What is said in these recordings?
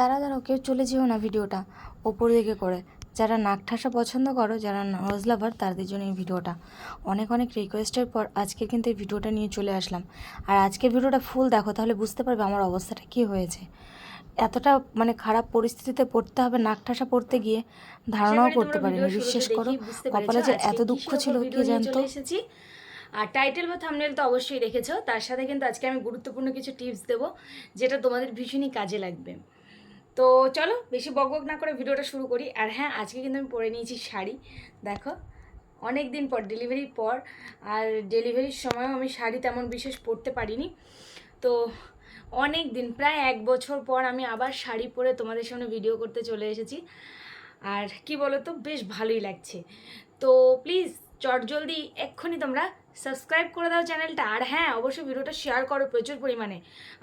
দাঁড়া দাঁড়াও কেউ চলে যেও না ভিডিওটা। ওপর দিকে করে। যারা নাক ঠাসা পছন্দ করো যারা নজ লাভার তাদের জন্য এই ভিডিওটা। অনেক অনেক রিকোয়েস্টের পর আজকে কিন্তু এই ভিডিওটা নিয়ে চলে আসলাম। আর আজকের ভিডিওটা ফুল দেখো তাহলে বুঝতে পারবে আমার অবস্থাটা কী হয়েছে। এতটা মানে খারাপ পরিস্থিতিতে পড়তে হবে নাক ঠাসা পড়তে গিয়ে ধারণাও করতে পারিনি বিশ্বাস করো। কপালে যে এত দুঃখ ছিল কি জানতো? এসেছি। আর টাইটেল বা থাম্বনেল তো অবশ্যই দেখেছ তার সাথে কিন্তু আজকে আমি গুরুত্বপূর্ণ কিছু টিপস দেবো যেটা তোমাদের ভীষণই কাজে লাগবে। তো চলো বেশি বক বক না করে ভিডিওটা শুরু করি। আর হ্যাঁ আজকে কিন্তু আমি পরে নিয়েছি শাড়ি। দেখো অনেক দিন পর ডেলিভারির পর, আর ডেলিভারির সময়ও আমি শাড়ি তেমন বিশেষ পরতে পারিনি। তো অনেক দিন প্রায় এক বছর পর আমি আবার শাড়ি পরে তোমাদের সামনে ভিডিও করতে চলে এসেছি। আর কি বলো তো বেশ ভালোই লাগছে। তো প্লিজ চটজলদি এক্ষুনি তোমরা সাবস্ক্রাইব করে দাও চ্যানেলটা আর হ্যাঁ অবশ্যই ভিডিওটা শেয়ার করো প্রচুর পরিমাণে।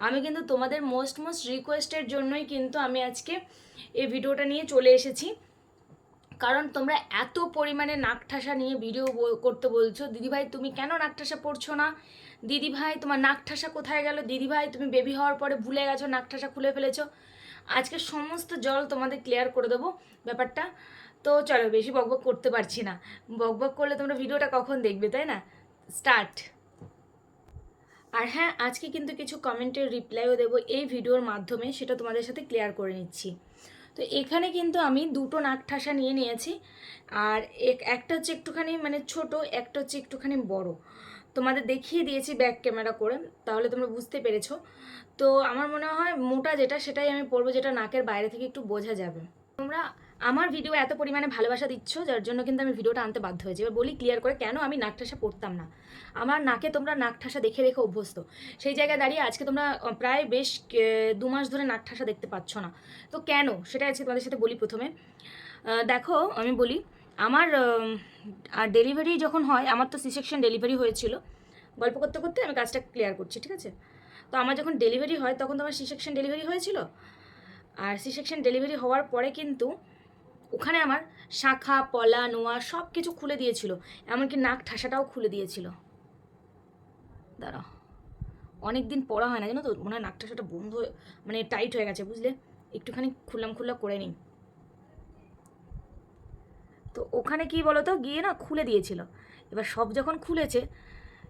আমি কিন্তু তোমাদের মোস্ট মোস্ট রিকোয়েস্টের জন্যই কিন্তু আমি আজকে এই ভিডিওটা নিয়ে চলে এসেছি। কারণ তোমরা এত পরিমাণে নাকঠাসা নিয়ে ভিডিও করতে বলছো। দিদিভাই, তুমি কেন নাকঠাসা পড়ছো না? দিদিভাই, তোমার নাকঠাসা কোথায় গেল? দিদিভাই, তুমি বেবি হওয়ার পরে ভুলে গেছো, নাকঠাসা খুলে ফেলেছো? আজকে সমস্ত জল তোমাদের ক্লিয়ার করে দেবো ব্যাপারটা। তো চলো বেশি বকবক করতে পারছি না। বকবক করলে তোমরা ভিডিওটা কখন দেখবে, তাই না? স্টার্ট আর হ্যাঁ আজকে কিন্তু কিছু কমেন্টের রিপ্লাইও দেবো এই ভিডিওর মাধ্যমে, সেটা তোমাদের সাথে ক্লিয়ার করে নিচ্ছি। তো এখানে কিন্তু আমি দুটো নাক ঠাসা নিয়ে নিয়েছি। আর এক- একটা হচ্ছে একটুখানি মানে ছোট, একটা হচ্ছে একটুখানি বড়। তোমাদের দেখিয়ে দিয়েছি ব্যাক ক্যামেরা করে, তাহলে তোমরা বুঝতে পেরেছ। তো আমার মনে হয় মোটা যেটা, সেটাই আমি পরবো, যেটা নাকের বাইরে থেকে একটু বোঝা যাবে। তোমরা আমার ভিডিও এত পরিমাণে ভালোবাসা দিচ্ছ, যার জন্য কিন্তু আমি ভিডিওটা আনতে বাধ্য হয়েছি। এবার বলি ক্লিয়ার করে কেন আমি নাক ঠাসা পড়তাম না। আমার নাকে তোমরা নাক ঠাসা দেখে দেখে অভ্যস্ত। সেই জায়গায় দাঁড়িয়ে আজকে তোমরা প্রায় বেশ দু মাস ধরে নাক ঠাসা দেখতে পাচ্ছ না। তো কেন? সেটা আজকে তোমাদের সাথে বলি প্রথমে। দেখো, আমি বলি, আমার আর ডেলিভারি যখন হয়, আমার তো সি সেকশন ডেলিভারি হয়েছিল। গল্প করতে করতে আমি কাজটা ক্লিয়ার করছি, ঠিক আছে? তো আমার যখন ডেলিভারি হয়, তখন তো আমার সি সেকশন ডেলিভারি হয়েছিল। আর সি সেকশন ডেলিভারি হওয়ার পরে কিন্তু ওখানে আমার শাখা, পলা, নোয়া সব কিছু খুলে দিয়েছিল। এমনকি নাক ঠাসাটাও খুলে দিয়েছিল। দাঁড়াও অনেক দিন পড়া হয় না, জানো তো? মনে হয় নাক ঠাসাটা বন্ধ হয়ে মানে টাইট হয়ে গেছে, বুঝলে? একটুখানি খুললাম খুল্লা করে নিই। তো ওখানে কি বলো তো গিয়ে না খুলে দিয়েছিল। এবার সব যখন খুলেছে,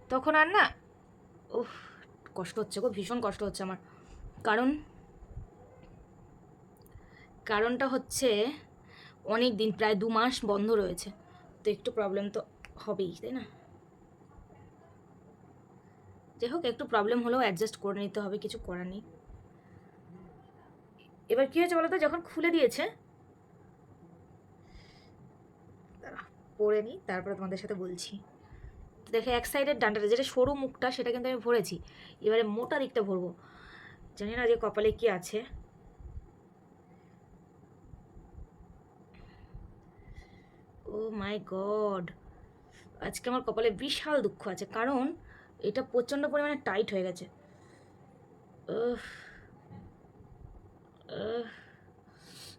তখন আর না, উফ, কষ্ট হচ্ছে গো, ভীষণ কষ্ট হচ্ছে আমার। কারণ, কারণটা হচ্ছে অনেক দিন, প্রায় দু মাস বন্ধ রয়েছে। তো একটু প্রবলেম তো হবেই, তাই না? যাই হোক, একটু প্রবলেম হলেও অ্যাডজাস্ট করে নিতে হবে, কিছু করার নেই। এবার কী হয়েছে বলো তো যখন খুলে দিয়েছে পরে নিই, তারপরে তোমাদের সাথে বলছি। দেখে, এক সাইডের ডান্ডাটা, যেটা সরু মুখটা, সেটা কিন্তু আমি ভরেছি। এবারে মোটা দিকটা ভরবো। জানি না যে কপালে কি আছে। Oh my God! আজকে আমার কপালে বিশাল দুঃখ আছে, কারণ এটা প্রচণ্ড পরিমাণে টাইট হয়ে গেছে।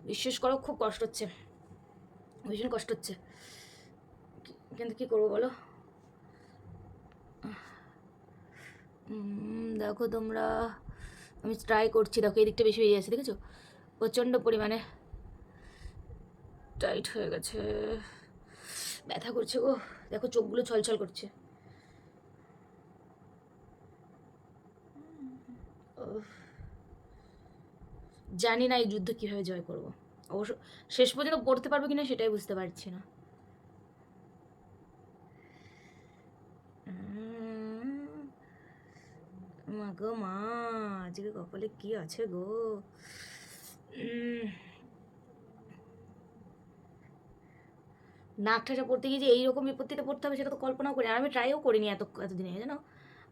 বিশ্বাস করো, খুব কষ্ট হচ্ছে। ভীষণ কষ্ট হচ্ছে। কিন্তু কি করব বলো? দেখো তোমরা, আমি ট্রাই করছি। দেখো, এই দিকটা বেশি বেরিয়ে আছে দেখেছ? প্রচণ্ড পরিমাণে টাইট হয়ে গেছে। ব্যথা করছে গো। দেখো, চোখগুলো ছলছল করছে। জানি না এই যুদ্ধ কীভাবে জয় করব। অবশ্য শেষ পর্যন্ত পড়তে পারব কিনা সেটাই বুঝতে পারছি না। মা গো, মা, আজকে কপালে কি আছে গো? নাক ঠাসা পড়তে গিয়ে যে এইরকম বিপত্তিতে পড়তে হবে, সেটা তো কল্পনাও করি আর আমি ট্রাইও করিনি এত, এতদিনে, জানো?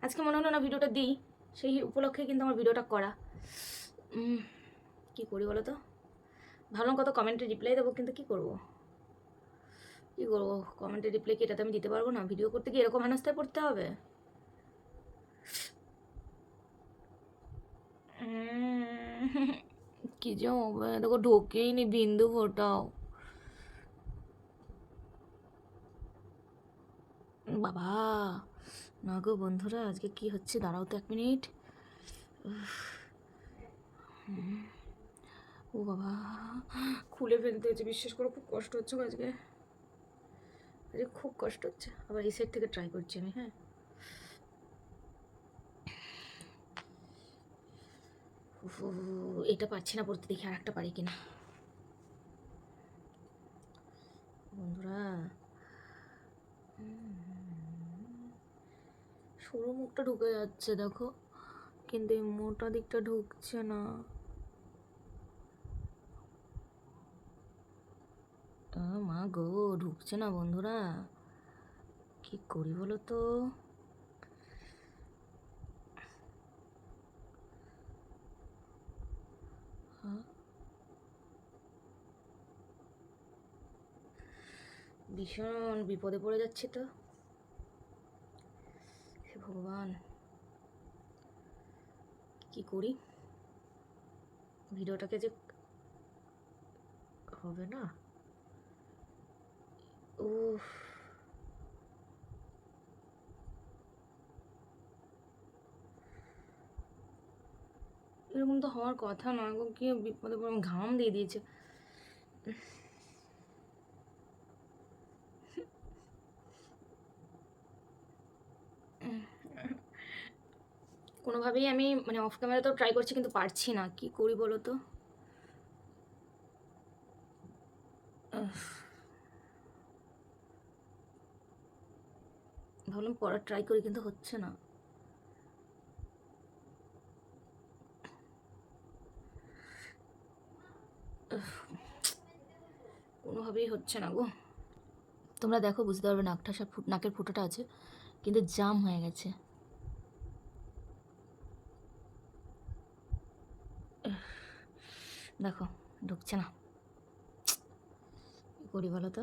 আজকে মনে হলো না ভিডিওটা দিই, সেই উপলক্ষে কিন্তু আমার ভিডিওটা করা। কি করি বলো তো? ভাবলাম কত কমেন্টে রিপ্লাই দেবো, কিন্তু কি করব? কি করব? কমেন্টে রিপ্লাই কি এটাতে আমি দিতে পারব না? ভিডিও করতে গিয়ে এরকম হেনস্থায় পড়তে হবে? কি যে হবে দেখো ঢোকেই নি বিন্দু ফোটাও বাবা না গো বন্ধুরা আজকে কি হচ্ছে দাঁড়াও তো এক মিনিট ও বাবা খুলে ফেলতে হচ্ছে বিশ্বাস করে খুব কষ্ট হচ্ছে আজকে আজকে খুব কষ্ট হচ্ছে আবার এই সাইড থেকে ট্রাই করছি আমি হ্যাঁ এটা পাচ্ছি না পড়তে দেখি আর একটা পারি কিনা। বন্ধুরা সরু মুখটা ঢুকে যাচ্ছে, দেখো। কিন্তু এই মোটা দিকটা ঢুকছে না। মা গো, ঢুকছে না বন্ধুরা। কি করি বলো তো? ভীষণ বিপদে পড়ে যাচ্ছে তো। ভগবান, কি করি? ভিডিওটাকে যে হবে না? উফ। এরকম তো হওয়ার কথা নয় কি বিপদে পড়ে ঘাম দিয়ে দিয়েছে। কোনোভাবেই আমি মানে অফ ক্যামেরা তো ট্রাই করছি, কিন্তু পারছি না। কি করি বলো তো। ভাবলাম পড়ার ট্রাই করি, কিন্তু হচ্ছে না। কোনোভাবেই হচ্ছে না গো। তোমরা দেখো, বুঝতে পারবে নাকটা সব নাকের ফুটোটা আছে, কিন্তু জাম হয়ে গেছে। দেখো, ঢুকছে না। করি বলো তো?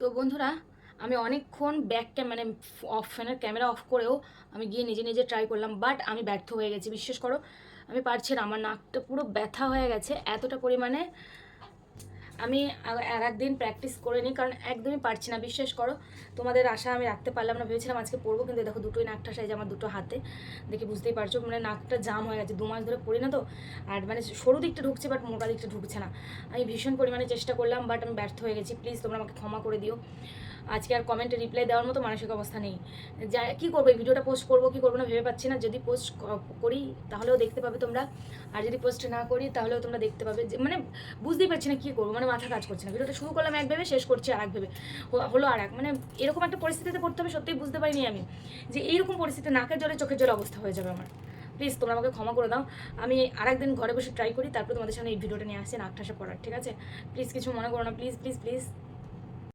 তো বন্ধুরা, আমি অনেকক্ষণ ব্যাক মানে অফ ফ্যানের ক্যামেরা অফ করেও আমি গিয়ে নিজে নিজে ট্রাই করলাম বাট আমি ব্যর্থ হয়ে গেছি, বিশ্বাস করো। আমি পারছি না আমার নাকটা পুরো ব্যথা হয়ে গেছে এতটা পরিমাণে আমি আর একদিন প্র্যাকটিস করে নিই, কারণ একদমই পারছি না, বিশ্বাস করো। তোমাদের আশা আমি রাখতে পারলাম না, ভেবেছিলাম আজকে পড়ব কিন্তু দেখো দুটোই নাকটা সাইজ আমার দুটো হাতে। দেখে বুঝতেই পারছ মানে নাকটা জাম হয়ে গেছে, দু মাস ধরে পড়ি না তো, আর মানে সরু দিকটা ঢুকছে বাট মোটা দিকটা ঢুকছে না। আমি ভীষণ পরিমাণে চেষ্টা করলাম বাট আমি ব্যর্থ হয়ে গেছি। প্লিজ তোমরা আমাকে ক্ষমা করে দিও। আজকে আর কমেন্টে রিপ্লাই দেওয়ার মতো মানসিক অবস্থা নেই। যা, কী করব, এই ভিডিওটা পোস্ট করব, কি করব না ভেবে পাচ্ছি না। যদি পোস্ট করি, তাহলেও দেখতে পাবে তোমরা। আর যদি পোস্ট না করি, তাহলেও তোমরা দেখতে পাবে। যে মানে বুঝতেই পারছি না কী করব। মানে মাথা কাজ করছে না। ভিডিওটা শুরু করলাম এক ভেবে, শেষ করছি আর এক ভেবে হলো আর এক মানে এরকম একটা পরিস্থিতিতে পড়তে হবে, সত্যিই বুঝতে পারিনি আমি। যে এইরকম পরিস্থিতি নাকের জলে চোখের জলে অবস্থা হয়ে যাবে আমার। প্লিজ তোমরা আমাকে ক্ষমা করে দাও। আমি আর একদিন ঘরে বসে ট্রাই করি, তারপর তোমাদের সামনে এই ভিডিওটা নিয়ে আসছি, নাক ঠাসা পড়ার, ঠিক আছে? প্লিজ কিছু মনে করো না প্লিজ প্লিজ প্লিজ